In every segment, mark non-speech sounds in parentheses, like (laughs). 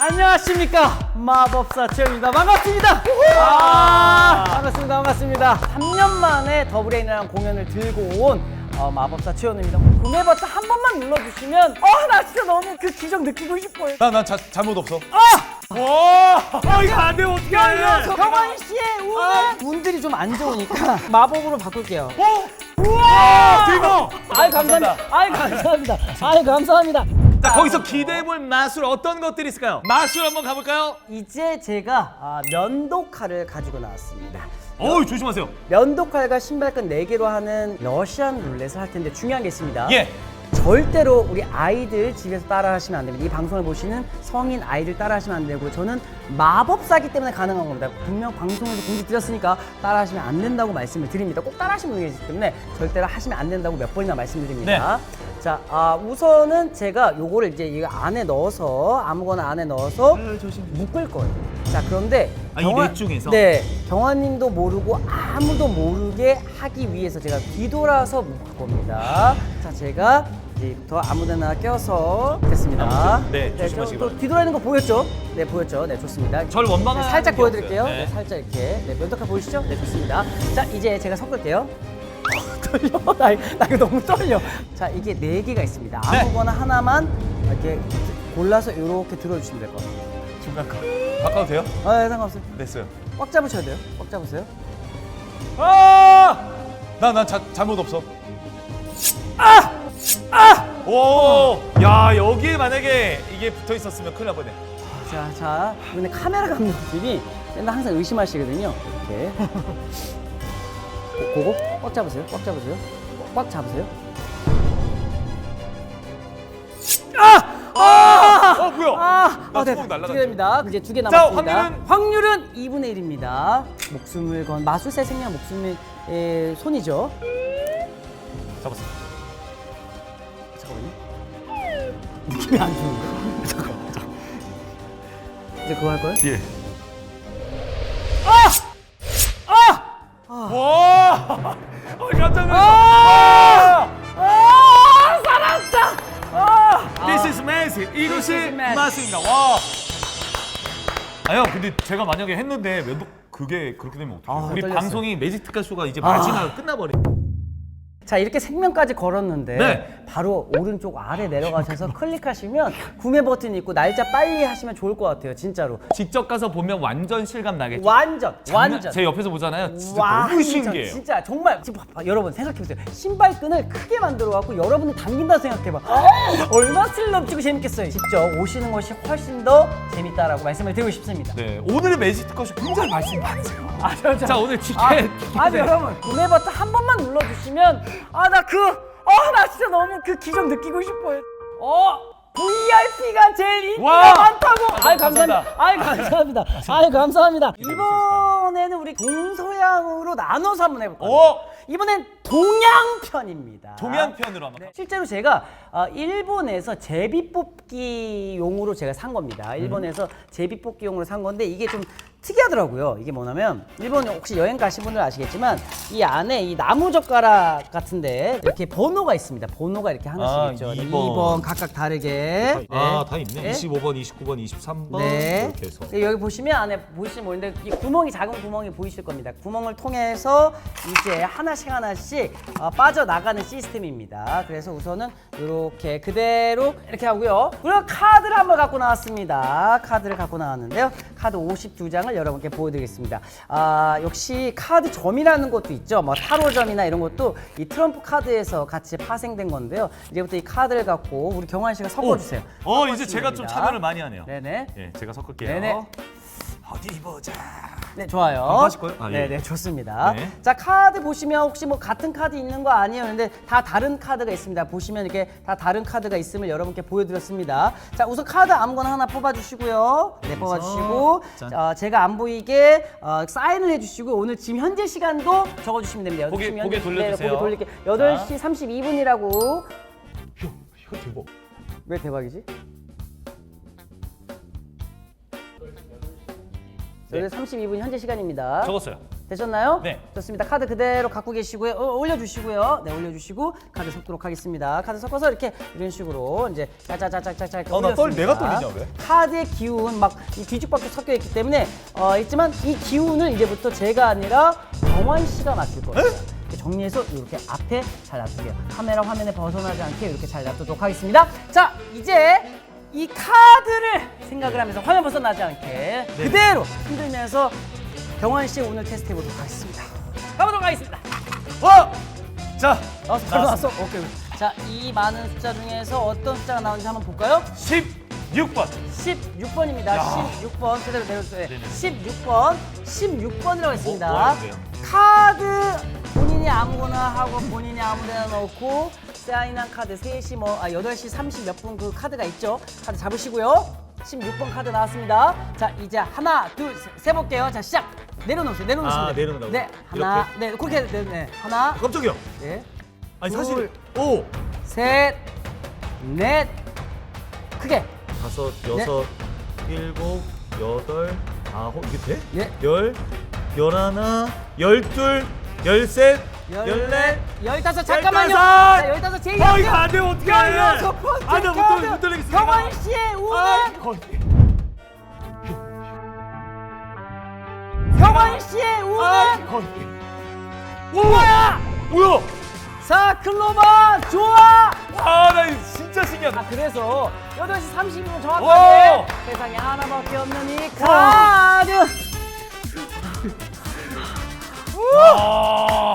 안녕하십니까? 마법사 최영입니다. 반갑습니다! 아, 반갑습니다 반갑습니다. 3년 만에 더블레인이라는 공연을 들고 온 어, 마법사 최현우입니다. 구매 버튼 한 번만 눌러주시면 어나 진짜 너무 그 기적 느끼고 싶어요. 나난 잘못 없어. 아! 와, 아 이거 안 되면 어떡해? 열려서 경환 씨의 운은 운들이 좀 안 좋으니까 (laughs) 마법으로 바꿀게요. 어? 우와, 대박! 아이 감사합니다. 아이 감사합니다. 아이 감사합니다 자, 거기서 기대해볼 마술 어떤 것들이 있을까요? 마술 한번 가볼까요? 이제 제가 아, 면도칼을 가지고 나왔습니다 어우, 조심하세요. 면도칼과 신발끈 4개로 하는 러시안 룰렛을 할 텐데 중요한 게 있습니다. 예. 절대로 우리 아이들 집에서 따라 하시면 안 됩니다. 이 방송을 보시는 성인 아이들 따라 하시면 안 되고 저는 마법사기 때문에 가능한 겁니다. 분명 방송에서 공지 드렸으니까 따라 하시면 안 된다고 말씀을 드립니다. 꼭 따라 하시는 분이 계시기 때문에 절대로 하시면 안 된다고 몇 번이나 말씀드립니다. 자, 아, 우선은 제가 요거를 이제 이 안에 넣어서 아무거나 안에 넣어서 묶을 거예요. 자, 그런데 아, 이넷 중에서? 네, 경환님도 모르고 아무도 모르게 하기 위해서 제가 뒤돌아서 묶을 겁니다. 자, 제가 이제부터 아무데나 껴서 됐습니다. 아무튼, 네, 조심하시기 저- 또 바랍니다. 뒤돌아있는 거 보였죠? 네, 보였죠? 네, 좋습니다. 절 원망하는 네, 살짝 게 보여드릴게요. 없어요. 네. 네. 살짝 이렇게. 네, 면도칼 보이시죠? 네, 좋습니다. 자, 이제 제가 섞을게요. 떨려. (laughs) 나, 나 이거 너무 떨려. 자, 이게 네 개가 있습니다. 네. 아무거나 하나만 이렇게 골라서 이렇게 들어주시면 될 것 같아요. 중간 거. 바꿔도 돼요? 아, 네, 상관없어요. 됐어요. 꽉 잡으셔야 돼요. 꽉 잡으세요. 아! 나난 잘못 없어. 아! 아! 오! 야, 여기에 만약에 이게 붙어 있었으면 큰일 날 뻔해. 자, 자, 근데 카메라 감독님이 맨날 항상 의심하시거든요. 이렇게. (laughs) 고- 고거 꽉 잡으세요. 꽉 잡으세요. 꽉 잡으세요. 어, 뭐야? 아, 나 아, 네, 소금 날라갔죠? 두개 됩니다. 이제 두 개 자, 남았습니다. 확률은? 확률은 2분의 1입니다. 목숨을 건 마술사의 생명 목숨의 에, 손이죠. 잡았어. 잠깐만요. 느낌이 안 좋은데. (laughs) 잠깐만. 이제 그거 할 거예요? 예. 근데 제가 만약에 했는데 면도 그게 그렇게 되면 어떡해요? 아, 우리 떨렸어요. 방송이 매직 특가 쇼가 이제 아. 마지막 끝나버려. 자 이렇게 생명까지 걸었는데 네. 바로 오른쪽 아래 내려가셔서 클릭하시면 구매 버튼이 있고 날짜 빨리 하시면 좋을 것 같아요 진짜로 직접 가서 보면 완전 실감 나겠죠. 완전 장난- 완전 제 옆에서 보잖아요. 진짜 너무 신기해요. 진짜 정말 지금 봐봐 여러분 생각해보세요 신발끈을 크게 만들어 갖고 여러분이 당긴다 생각해봐 얼마나 스릴 넘치고 재밌겠어요 직접 오시는 것이 훨씬 더 재밌다라고 말씀을 드리고 싶습니다 네, 오늘의 매직 쇼 굉장히 말씀 많으세요. 아, 저, 저. 자, 오늘 티켓. 아, 티켓. 아니 여러분 구매 버튼 한 번만 눌러주시면 아 나 그 아 나 진짜 너무 그 기적 느끼고 싶어요. 어 VIP가 제일 인기가 와! 많다고. 아이 감사합니다. 아이 감사합니다. 아이 감사합니다. 이번에는 우리 동서양으로 나눠서 한번 해볼까요? 어? 이번엔 동양 편입니다. 동양편으로 한번. 네. 실제로 제가 어, 일본에서 제비 뽑기용으로 제가 산 겁니다. 일본에서 제비 뽑기용으로 산 건데 이게 좀 특이하더라고요. 이게 뭐냐면 일본 혹시 여행 가신 분들 아시겠지만 이 안에 이 나무 젓가락 같은데 이렇게 번호가 있습니다. 번호가 이렇게 하나씩 아, 있죠. 이 2번. 번. 각각 다르게. 아, 다 있네. 네. 25번, 29번, 23번 네. 이렇게 해서. 네, 여기 보시면 안에 보시면 모르는데 이 구멍이 작은 구멍이 보이실 겁니다. 구멍을 통해서 이제 하나씩 하나씩 어, 빠져나가는 시스템입니다. 그래서 우선은 이렇게 그대로 이렇게 하고요. 그리고 카드를 한번 갖고 나왔습니다. 카드를 갖고 나왔는데요. 카드 52장을 여러분께 보여드리겠습니다. 아, 역시 카드 점이라는 것도 있죠. 뭐 타로점이나 이런 것도 이 트럼프 카드에서 같이 파생된 건데요. 이제부터 이 카드를 갖고 우리 경환 씨가 섞어주세요. 어, 이제 제가 좀. 참여를 많이 하네요. 네네. 예, 제가 섞을게요. 네네. 어디 보자. 네 좋아요. 아, 하실 거예요? 아, 예. 네 네 좋습니다. 네. 자 카드 보시면 혹시 뭐 같은 카드 있는 거 아니에요? 근데 다 다른 카드가 있습니다. 보시면 이렇게 다 다른 카드가 있음을 여러분께 보여드렸습니다. 자 우선 카드 아무거나 하나 뽑아주시고요. 네 뽑아주시고 짠. 어, 제가 안 보이게 어, 사인을 해주시고 오늘 지금 현재 시간도 적어주시면 됩니다. 고개- 지금 고개 현재- 돌려주세요. 네, 고개 돌릴게. 8시 32분이라고. 이거 대박. 왜 대박이지? 네. 8시 32분 현재 시간입니다. 적었어요. 되셨나요? 네. 좋습니다. 카드 그대로 갖고 계시고요. 어, 올려주시고요. 네, 올려주시고 카드 섞도록 하겠습니다. 카드 섞어서 이렇게 이런 식으로 이제 짜자자자자자 이렇게 어, 나떨- 올렸습니다. 내가 떨리냐, 왜? 카드의 기운 막 이 뒤죽박죽 섞여 있기 때문에 어, 있지만 이 기운을 이제부터 제가 아니라 경환 씨가 맞출 거예요. 이렇게 정리해서 이렇게 앞에 잘 놔두게요. 카메라 화면에 벗어나지 않게 이렇게 잘 놔두도록 하겠습니다. 자, 이제 이 카드를 생각을 하면서 화면 벗어나지 않게 네. 그대로 흔들면서 경환 씨 오늘 테스트 해보도록 하겠습니다. 가보도록 하겠습니다. 어! 자, 나왔어, 바로 나왔어. 오케이. 자, 이 많은 숫자 중에서 어떤 숫자가 나오는지 한번 볼까요? 16번. 16번입니다. 야. 16번 그대로 내려주세요. 네네. 16번, 16번이라고 했습니다. 뭐 하는데요? 카드 본인이 아무거나 하고 본인이 아무데나 넣고 사인한 카드 3시 뭐 아, 8시 30 몇 분 그 카드가 있죠. 카드 잡으시고요. 16번 카드 나왔습니다. 자, 이제 하나, 둘, 세, 세 볼게요. 자, 시작. 내려놓으세요. 내려놓으시면 아. 내려놓는다고? 네, 하나, 네, 그렇게 네, 네. 하나, 깜짝이야. 네, 아니 둘. 사실 오 셋, 넷, 크게. 다섯 여섯 일곱 여덟 아홉 이게 돼? 네. 열 열하나 열둘 열셋 열넷 열다섯 잠깐만요. 열다섯! 자, 열다섯 제일 어 이거 안 되면 어떡해 열여섯 번째 안돼 카드 못 돌리겠습니다 경환 씨의 거의. 경환 씨의 아, 거의. 뭐야 뭐야 자 클로바 좋아. 아나 진짜 신기하다 아 그래서 8시 30분 오! 정확하게 세상에 하나밖에 없는 이 카드. 아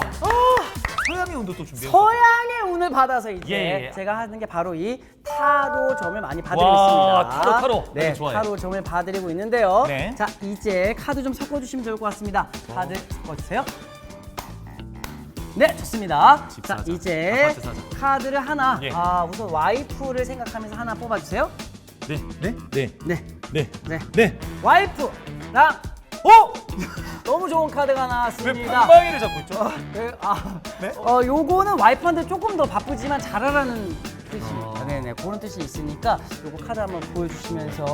서양의 운도 또 준비해 서양의 운을 받아서 이제 예, 예. 제가 하는 게 바로 이 타로 점을 많이 봐드리고 와, 있습니다. 타로, 타로. 네, 네, 좋아요. 타로 점을 봐드리고 있는데요. 네. 자, 이제 카드 좀 섞어주시면 좋을 것 같습니다. 카드 섞어주세요. 네, 좋습니다. 집 자, 사자. 이제 아파트 사자. 카드를 하나, 예. 아, 우선 와이프를 생각하면서 하나 뽑아주세요. 네 네 네 네 네, 네. 네. 네. 와이프랑 오! (laughs) 너무 좋은 카드가 왜 나왔습니다. 방망이를 잡고 있죠? 네, 아, 네? 어, 요거는 와이프한테 조금 더 바쁘지만 잘하라는 뜻이, 아. 아, 네네, 그런 뜻이 있으니까 요거 카드 한번 보여주시면서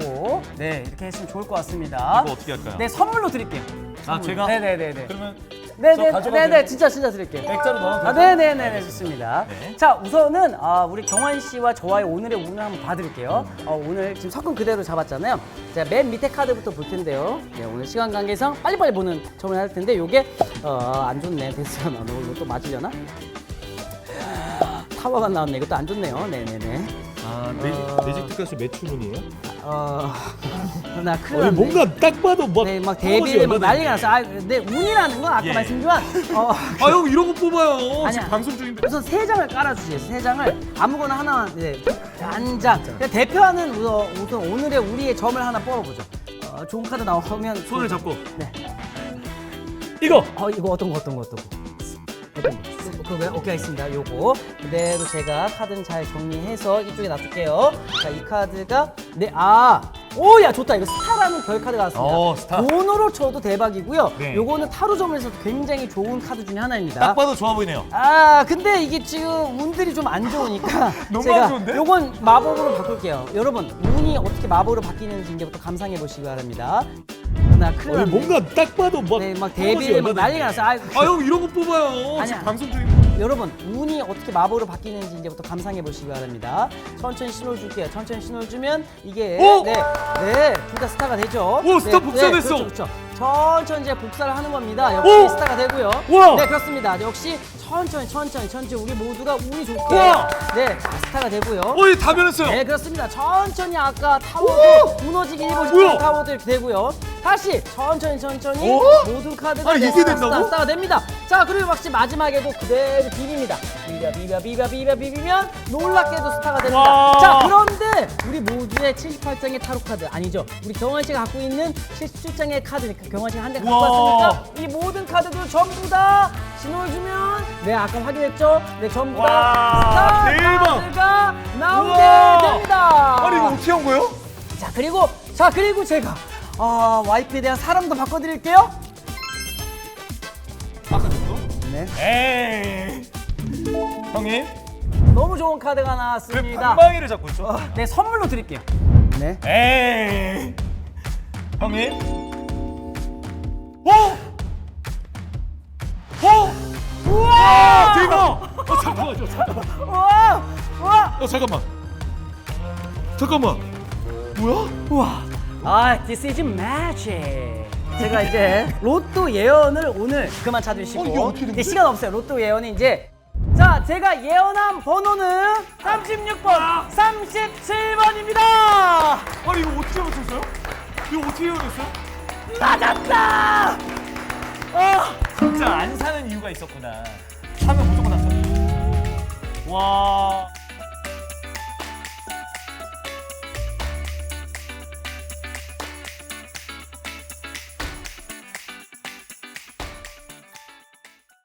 보고, 네, 이렇게 했으면 좋을 것 같습니다. 이거 어떻게 할까요? 네, 선물로 드릴게요. 아 선물로. 제가 네네네네. 그러면 네네, 저 가져가도 네네, 돼요? 진짜 진짜 드릴게요. 액자로 넣어도 아? 네네네, 좋습니다. 네. 자, 우선은 아, 우리 경환 씨와 저와의 오늘의 운을 한번 봐드릴게요. 어, 오늘 지금 섞은 그대로 잡았잖아요. 자, 맨 밑에 카드부터 볼 텐데요. 네, 오늘 시간 관계상 빨리빨리 보는 점을 할 텐데, 요게 어, 안 좋네. 됐어요. 나 너, 이거 또 맞으려나? 타워가 나왔네. 이것도 안 좋네요. 네네네. 아 어. 매직 특가수 매출분이에요? 어, 나 큰일 났네. 뭔가 딱 봐도 막 네, 막 데뷔를 막 난리가 났어. 아, 근데 운이라는 건 아까 예. 말씀드렸지만, 어, (laughs) 아형 이런 거 뽑아요 아니야. 지금 방송 중인데 우선 세 장을 깔아주세요. 세 장을 아무거나 하나만 네, 한 장. 그러니까 대표하는 우선, 우선 오늘의 우리의 점을 하나 뽑아보죠. 어, 좋은 카드 나오면 손을 잡고 네. 이거 어 이거 어떤 거 어떤 거 어떤 거 어떤 거? 그왜 오케이 알겠습니다. 요거 그대로 제가 카드는 잘 정리해서 이쪽에 놔둘게요. 자 이 카드가 네 아 오 야 좋다 이거 스타라는 별 카드가 나왔습니다. 어, 스타. 돈으로 쳐도 대박이고요. 네. 요거는 타로점에서 굉장히 좋은 카드 중에 하나입니다. 딱 봐도 좋아 보이네요 아 근데 이게 지금 운들이 좀 안 좋으니까 (laughs) 너무 제가 안 좋은데? 요건 마법으로 바꿀게요 여러분 운이 어떻게 마법으로 바뀌는지 이제부터 감상해 보시기 바랍니다 나 큰일 아니 났네 뭔가 딱 봐도 막 네, 막 데뷔를 막 난리가 났어 아, 아 형 이런 거 뽑아요 아니야. 지금 방송 중인데 여러분 운이 어떻게 마법으로 바뀌는지 이제부터 감상해 보시기 바랍니다 천천히 신호를 줄게요 천천히 신호를 주면 이게 오! 네 네 둘 다 스타가 되죠 오, 스타 네, 복사됐어. 네, 그렇죠, 그렇죠. 천천히 이제 복사를 하는 겁니다 역시 오! 스타가 되고요 우와! 네 그렇습니다 역시 천천히 천천히 천천히 우리 모두가 운이 좋게 우와! 네 자, 스타가 되고요 어이 다 변했어요 네 그렇습니다 천천히 아까 타워도 무너지기 일보 뭐야? 직전 타워도 이렇게 되고요 다시 천천히 천천히 오? 모든 카드가 아니, 네, 이게 스타, 된다고? 스타, 스타가 됩니다 자 그리고 역시 마지막에도 그대로 비빕니다 비벼 비벼 비벼 비벼 비비면 놀랍게도 스타가 됩니다 와. 자 그런데 우리 모두의 78장의 타로 카드 아니죠 우리 경환 씨가 갖고 있는 77장의 카드니까 경환 씨가 한 대 갖고 와. 왔으니까 이 모든 카드도 전부 다 신호를 주면 네 아까 확인했죠 네 전부 다 와, 스타 대박. 카드가 나오게 우와. 됩니다 아니 이거 어떻게 한 거예요? 자 그리고 자 그리고 제가 아 와이프에 대한 사랑도 바꿔드릴게요 아까 정도? 네 에이 형님 너무 좋은 카드가 왜 나왔습니다 방망이를 잡고 있죠? 네 선물로 드릴게요 네 에이 형님 오! 어? 우와! 대박! 어 잠깐만요 잠깐만. 우와! 우와! 어 잠깐만. 잠깐만. 뭐야? 우와. 아, this is magic. 제가 이제 로또 예언을 오늘 그만 어, 이게 찾으시고 어떻게 된 이제 거지? 시간 없어요. 로또 예언이 이제 자, 제가 예언한 번호는 36번, 37번입니다. 아니 이거 어떻게 맞췄어요? 이거 어떻게 해냈어요? 맞았다. 어, 진짜 안 사는 이유가 있었구나. 사면 무조건 안 사. 와.